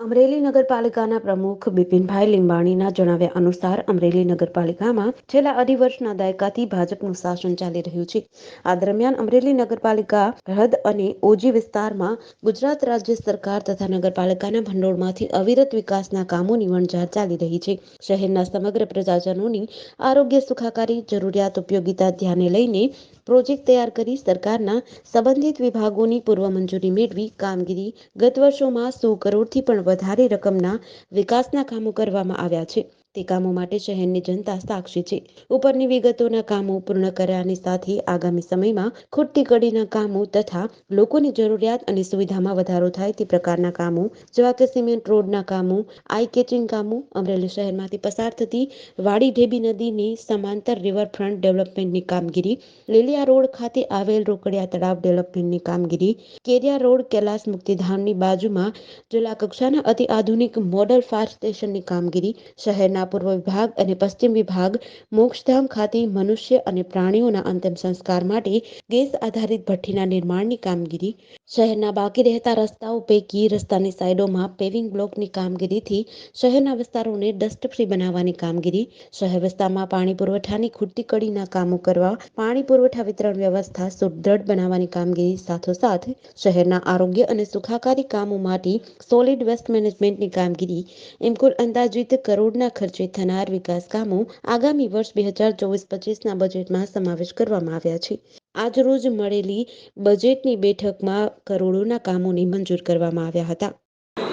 અમરેલી નગરપાલિકાના પ્રમુખ બિપિનભાઈ લીંબાણીના જણાવ્યા અનુસાર અમરેલી નગરપાલિકામાં છેલ્લા અઢી વર્ષના દાયકાથી ભાજપનું શાસન ચાલી રહ્યું છે. આ દરમિયાન અમરેલી નગરપાલિકા, હદ અને ઓજી વિસ્તારમાં ગુજરાત રાજ્ય સરકાર તથા નગરપાલિકાના ભંડોળમાંથી અવિરત વિકાસના કામોની વણઝાર ચાલી રહી છે. શહેરના સમગ્ર પ્રજાજનોની આરોગ્ય સુખાકારી, જરૂરિયાત ઉપયોગિતા ધ્યાને લઈને પ્રોજેક્ટ તૈયાર કરી સરકારના સંબંધિત વિભાગોની પૂર્વ મંજૂરી મેળવી કામગીરી ગત વર્ષોમાં સો કરોડથી પણ વધારે રકમના વિકાસના કામો કરવામાં આવ્યા છે. તે કામો માટે શહેરની જનતા સાક્ષી છે. ઉપરની વિગતોના કામો પૂર્ણ કર્યાની સાથે આગામી સમયમાં ખૂટતી કડીના કામો તથા લોકોની જરૂરિયાત અને સુવિધામાં વધારો થાય તે પ્રકારના કામો, જેવા કે સિમેન્ટ રોડના કામો, આઈ કેચિંગ કામો, અમરેલી શહેરમાંથી પસાર થતી વાડી ઢેબી નદીની સમાંતર રિવરફ્રન્ટ ડેવલપમેન્ટની કામગીરી, લીલિયા રોડ ખાતે આવેલ રોકડિયા તળાવ ડેવલપમેન્ટની કામગીરી, કેરિયા રોડ કૈલાસ મુક્તિધામની બાજુમાં જિલ્લા કક્ષાના અતિ આધુનિક મોડલ ફાયર સ્ટેશનની કામગીરી, શહેરના પૂર્વ વિભાગ અને પશ્ચિમ વિભાગ મોક્ષધામ ખાતે મનુષ્ય અને પ્રાણીઓના અંતિમ સંસ્કાર માટે ગેસ આધારિત ભઠ્ઠીના નિર્માણની કામગીરી. શહેરના બાકી રહેતા રસ્તાઓ પૈકી રસ્તાની સાઈડોમાં પેવિંગ બ્લોકની કામગીરીથી શહેરના વિસ્તારોને ડસ્ટ ફ્રી બનાવવાની કામગીરી. શહેર વિસ્તારમાં પાણી પુરવઠાની ખૂટતી કડીના કામો કરવા, પાણી પુરવઠા વિતરણ વ્યવસ્થા સુદૃઢ બનાવવાની કામગીરી સાથોસાથ શહેરના આરોગ્ય અને સુખાકારી કામો માટે સોલિડ વેસ્ટ મેનેજમેન્ટની કામગીરી. એમ કુલ અંદાજિત કરોડના ખર્ચે થનાર વિકાસ કામો આગામી વર્ષ બે હજાર ચોવીસ પચીસના બજેટમાં સમાવેશ કરવામાં આવ્યા છે. આજરોજ મળેલી બજેટની બેઠકમાં કરોડોના કામોને મંજૂર કરવામાં આવ્યા હતા.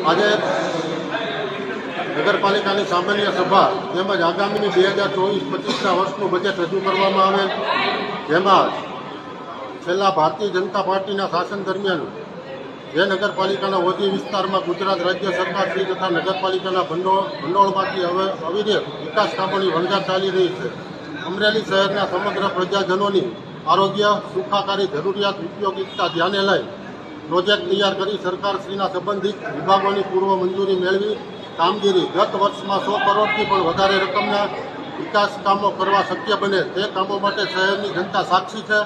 આજે નગરપાલિકાની સામાન્ય સભા તેમજ આગામીની બે હજાર ચોવીસ પચીસના વર્ષનું બજેટ રજૂ કરવામાં આવેલ. જેમાં છેલ્લા ભારતીય જનતા પાર્ટીના શાસન દરમિયાન જે નગરપાલિકાના ઓજી વિસ્તારમાં ગુજરાત રાજ્ય સરકાર શ્રી તથા નગરપાલિકાના ભંડોળ ભંડોળમાંથી હવે અવિરત વિકાસ કામોની વણઝાર ચાલી રહી છે. અમરેલી શહેરના સમગ્ર પ્રજાજનોની આરોગ્ય, સુખાકારી, જરૂરિયાત, ઉપયોગિકતા ધ્યાને લઈ પ્રોજેક્ટ તૈયાર કરી સરકારશ્રીના સંબંધિત વિભાગોની પૂર્વ મંજૂરી મેળવી. કામગીરી ગત વર્ષમાં સો કરોડથી પણ વધારે રકમના વિકાસ કામો કરવા શક્ય બને તે કામો માટે શહેરની જનતા સાક્ષી છે.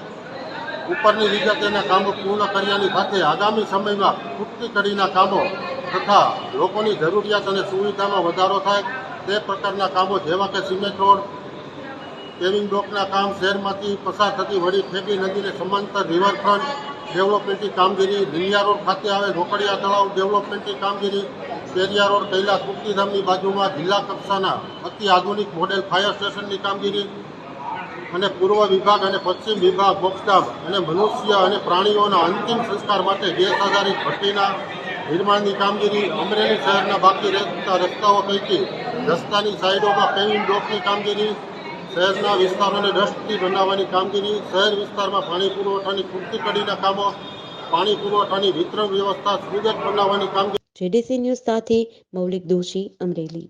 ઉપરની વિગતેના કામો પૂર્ણ કર્યાની સાથે આગામી સમયમાં ખૂટતી કડીના કામો તથા લોકોની જરૂરિયાત અને સુવિધામાં વધારો થાય તે પ્રકારના કામો જેવા કે સિમેન્ટ રોડ પેવિંગ બ્લોકના કામ, શહેરમાંથી પસાર થતી વળી ફેબી નદીને સમાંતર રિવરફ્રન્ટ ડેવલપમેન્ટની કામગીરી લીલિયા રોડ ખાતે આવે રોકડિયા તળાવ ડેવલપમેન્ટની કામગીરી પેરિયા રોડ, કૈલાસ મુક્તિધામની બાજુમાં જિલ્લા કક્ષાના અતિ આધુનિક મોડેલ ફાયર સ્ટેશનની કામગીરી અને પૂર્વ વિભાગ અને પશ્ચિમ વિભાગ મોક્ષધામ અને મનુષ્ય અને પ્રાણીઓના અંતિમ સંસ્કાર માટે ગેસ આધારિત ભઠ્ઠીના નિર્માણની કામગીરી અમરેલી શહેરના બાકી રહેતા રસ્તાઓ પૈકી રસ્તાની સાઈડોમાં પેવિંગ બ્લોકની કામગીરી, શહેરના વિસ્તારોને ડસ્ટથી બનાવવાની કામગીરી, શહેર વિસ્તારમાં પાણી પુરવઠાની પૂરતી કડીના કામો, પાણી પુરવઠાની વિતરણ વ્યવસ્થા સુગત બનાવવાની કામગીરી. જેડીસી ન્યૂઝ સાથે મૌલિક દોશી, અમરેલી.